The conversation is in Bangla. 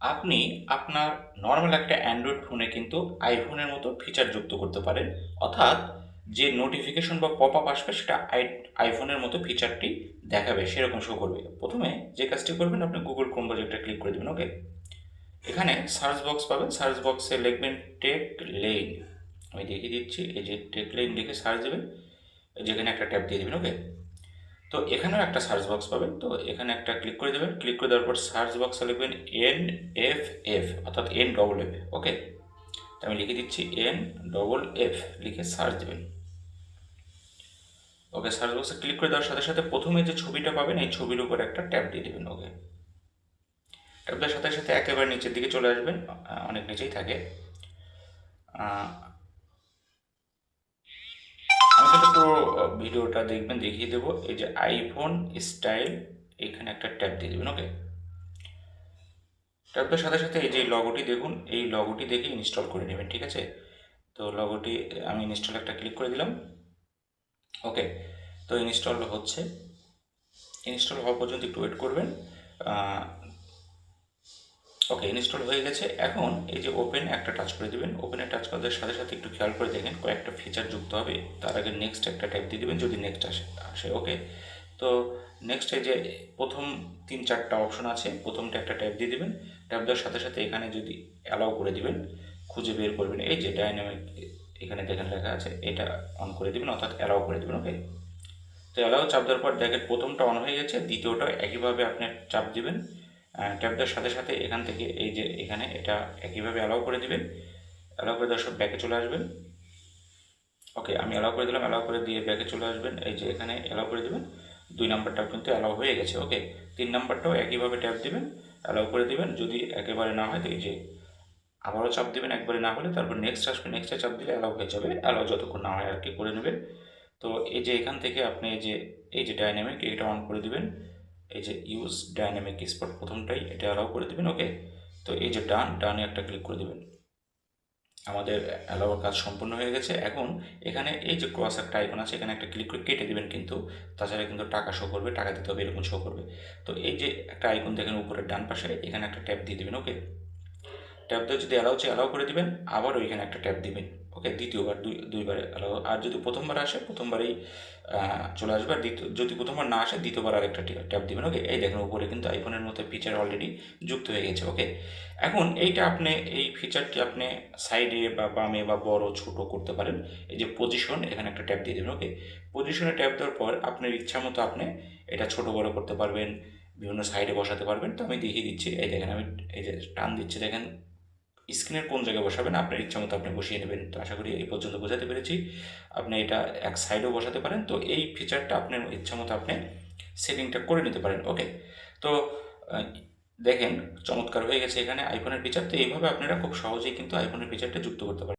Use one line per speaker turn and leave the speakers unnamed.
আপনি আপনার নর্মাল একটা অ্যান্ড্রয়েড ফোনে কিন্তু আইফোনের মতো ফিচার যুক্ত করতে পারেন। অর্থাৎ যে নোটিফিকেশন বা পপ আপ আসবে, সেটা আই আইফোনের মতো ফিচারটি দেখাবে, সেরকম শো করবে। প্রথমে যে কাজটি করবেন, আপনি গুগল ক্রোম ব্রাউজারটা ক্লিক করে দেবেন ওকে এখানে সার্চ বক্স পাবেন। সার্চ বক্সে লিখবেন টেক লেন আমি দেখিয়ে দিচ্ছি, এই যে টেক লেন লিখে সার্চ দেবেন, যেখানে একটা ট্যাব দিয়ে দেবেন ওকে তো এখানেও একটা সার্চ বক্স পাবেন। তো এখানে একটা ক্লিক করে দেবেন। ক্লিক করে দেওয়ার পর সার্চ বক্সে লিখবেন এন এফ এফ অর্থাৎ এন ডবল এফ ওকে তো আমি লিখে দিচ্ছি এন ডবল এফ লিখে সার্চ দেবেন। ওকে সার্চ বক্সে ক্লিক করে দেওয়ার সাথে সাথে প্রথমে যে ছবিটা পাবেন, এই ছবির উপর একটা ট্যাপ দিয়ে দেবেন ওকে ট্যাপ দেওয়ার সাথে সাথে একেবারে নিচের দিকে চলে আসবেন অনেক নিচেই থাকে। কিন্তু পুরো ভিডিওটা দেখবেন, দেখিয়ে দেবো। এই যে আইফোন স্টাইল এখানে একটা ট্যাপ দিয়ে দেবেন ওকে ট্যাপের সাথে সাথে এই যে লগোটি দেখুন, এই লগোটি দেখে ইনস্টল করে নেবেন, ঠিক আছে? তো লগোটি আমি ইনস্টল একটা ক্লিক করে দিলাম ওকে তো ইনস্টল হচ্ছে। ইনস্টল হওয়া পর্যন্ত একটু ওয়েট করবেন ওকে ইনস্টল হয়ে গেছে। এখন এই যে ওপেন একটা টাচ করে দেবেন। ওপেনে টাচ করার সাথে সাথে একটু খেয়াল করে দেখেন কয়েকটা ফিচার যুক্ত হবে। তার আগে নেক্সট একটা টাইপ দিয়ে দেবেন যদি নেক্সট আসে আসে ওকে তো নেক্সট এই যে প্রথম তিন চারটা অপশন আছে, প্রথমটা একটা ট্যাপ দিয়ে দেবেন। ট্যাপ দেওয়ার সাথে সাথে এখানে যদি অ্যালাউ করে দিবেন, খুঁজে বের করবেন। এই যে ডাইনামিক এখানে দেখেন লেখা আছে, এটা অন করে দেবেন, অর্থাৎ অ্যালাউ করে দেবেন ওকে তো অ্যালাউ চাপ দেওয়ার পর দেখেন প্রথমটা অন হয়ে গেছে, দ্বিতীয়টা একইভাবে আপনি চাপ দিবেন। ট্যাপ দেওয়ার সাথে সাথে এখান থেকে এই যে এখানে এটা একইভাবে অ্যালাউ করে দিবেন। অ্যালাউ করে দেওয়ার সব ব্যাকে চলে আসবেন। ওকে আমি অ্যালাউ করে দিলাম অ্যালাউ করে দিয়ে ব্যাকে চলে আসবেন। এই যে এখানে অ্যালাউ করে দেবেন, দুই নাম্বারটাও কিন্তু অ্যালাউ হয়ে গেছে ওকে তিন নাম্বারটাও একইভাবে ট্যাপ দিবেন অ্যালাউ করে দিবেন। যদি একেবারে না হয় তো এই যে আবারও চাপ দেবেন, একবারে না হলে তারপর নেক্সট আসবে নেক্সটে চাপ দিলে অ্যালাউ হয়ে যাবে। অ্যালাউ যতক্ষণ না হয় আর কি করে নেবেন। তো এই যে এখান থেকে আপনি এই যে এই যে ডাইনামিক এটা অন করে দিবেন। এই যে ইউজ ডাইনামিক স্পট প্রথমটাই, এটা অ্যালাউ করে দেবেন ওকে তো এই যে ডান ডানে একটা ক্লিক করে দেবেন। আমাদের অ্যালাউর কাজ সম্পূর্ণ হয়ে গেছে। এখন এখানে এই যে ক্রস একটা আইকন আছে, এখানে একটা ক্লিক করে কেটে দেবেন কিন্তু, তাছাড়া কিন্তু টাকা শো করবে, টাকা দিতে হবে, এরকম শো করবে। তো এই যে একটা আইকন দেখেন উপরের ডান পাশে, এখানে একটা ট্যাপ দিয়ে দেবেন ওকে ট্যাপ যদি অ্যালাউ চেয়ে অ্যালাউ করে দিবেন, আবার ওইখানে একটা ট্যাপ দিবেন ওকে দ্বিতীয়বার, দুই, দুইবার অ্যালাউ আর যদি প্রথমবার আসে, প্রথমবারেই চলে আসবে, আর দ্বিতীয়, যদি প্রথমবার না আসে, দ্বিতীয়বার আর একটা ট্যাপ দিবেন ওকে এই দেখেন, উপরে কিন্তু আইফোনের মতো ফিচার অলরেডি যুক্ত হয়ে গেছে ওকে এখন এইটা আপনি, এই ফিচারটি আপনি সাইডে বা বামে বা বড়, ছোট করতে পারেন। এই যে পজিশন এখানে একটা ট্যাপ দিয়ে দেবেন ওকে পজিশনে ট্যাপ দেওয়ার পর আপনার ইচ্ছা মতো আপনি এটা ছোট, বড় করতে পারবেন, বিভিন্ন সাইডে বসাতে পারবেন। তো আমি দেখিয়ে দিচ্ছি, এই দেখেন, আমি এই যে টান দিচ্ছি, দেখেন স্ক্রিনের কোন জায়গায় বসাবেন, আপনার ইচ্ছা মতো আপনি বসিয়ে নেবেন। তো আশা করি এই পর্যন্ত বোঝাতে পেরেছি। আপনি এটা এক সাইডেও বসাতে পারেন। তো এই ফিচারটা আপনার ইচ্ছা মতো আপনি সেটিংটা করে নিতে পারেন। ওকে তো দেখেন, চমৎকার হয়ে গেছে এখানে আইফোনের ফিচার তো এইভাবে আপনারা খুব সহজেই কিন্তু আইফোনের ফিচারটা যুক্ত করতে পারেন।